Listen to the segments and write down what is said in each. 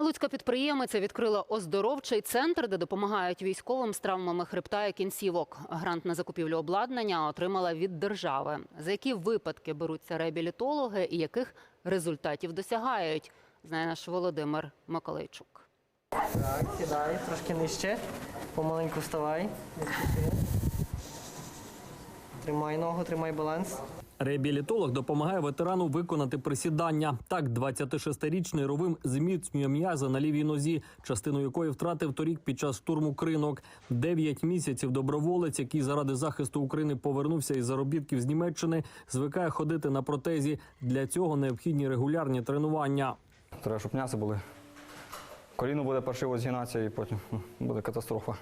Луцька підприємиця відкрила оздоровчий центр, де допомагають військовим з травмами хребта і кінцівок. Грант на закупівлю обладнання отримала від держави. За які випадки беруться реабілітологи і яких результатів досягають, знає наш Володимир Миколайчук. Так, сідай, трошки нижче. Помаленьку вставай. Тримай ногу, тримай баланс. Реабілітолог допомагає ветерану виконати присідання. Так, 26-річний Ровим зміцнює м'язи на лівій нозі, частину якої втратив торік під час штурму кринок. Дев'ять місяців доброволець, який заради захисту України повернувся із заробітків з Німеччини, звикає ходити на протезі. Для цього необхідні регулярні тренування. Треба, щоб м'ясо були. Коліно буде паршиво згинатися і потім буде катастрофа.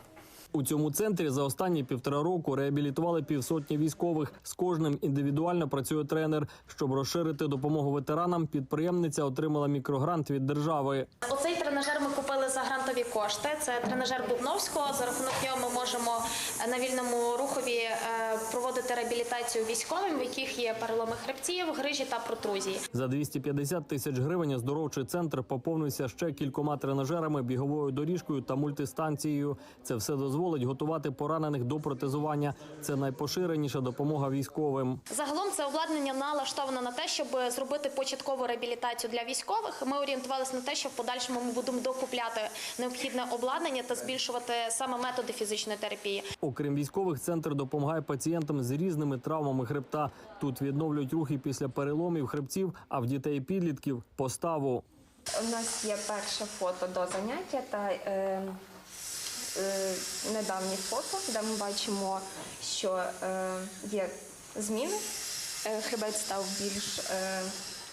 У цьому центрі за останні півтора року реабілітували півсотні військових. З кожним індивідуально працює тренер. Щоб розширити допомогу ветеранам, підприємниця отримала мікрогрант від держави. Оцей тренажер ми купили за грантові кошти. Це тренажер Бубновського. За рахунок нього ми можемо на вільному рухові е, проводити реабілітацію військовим, в яких є переломи хребців, грижі та протрузії. За 250 тисяч гривень оздоровчий центр поповнився ще кількома тренажерами, біговою доріжкою та мультистанцією. Це все дозволить готувати поранених до протезування. Це найпоширеніша допомога військовим. Загалом це обладнання налаштовано на те, щоб зробити початкову реабілітацію для військових. Ми орієнтувалися на те, що в подальшому ми будемо докупляти необхідне обладнання та збільшувати саме методи фізичної терапії. Окрім військових, центр допомагає пацієнтам з різними травмами хребта. Тут відновлюють рухи після переломів хребців, а в дітей підлітків поставу. У нас є перше фото до заняття та е, е, недавнє фото, де ми бачимо, що е, є зміни. Е, хребет став більш е,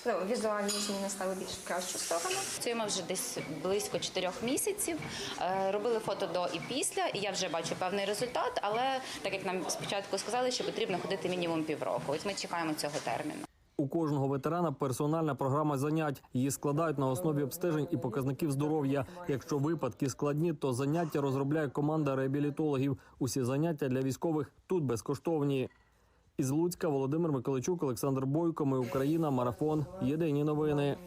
ну, візуальні зміни стали більш в кращу сторону. Працюємо вже десь близько чотирьох місяців. Е, Робили фото до і після, і я вже бачу певний результат. Але так як нам спочатку сказали, що потрібно ходити мінімум півроку. Ось ми чекаємо цього терміну. У кожного ветерана персональна програма занять. Її складають на основі обстежень і показників здоров'я. Якщо випадки складні, то заняття розробляє команда реабілітологів. Усі заняття для військових тут безкоштовні. Із Луцька Володимир Миколайчук, Олександр Бойко. Ми Україна. Марафон. Єдині новини.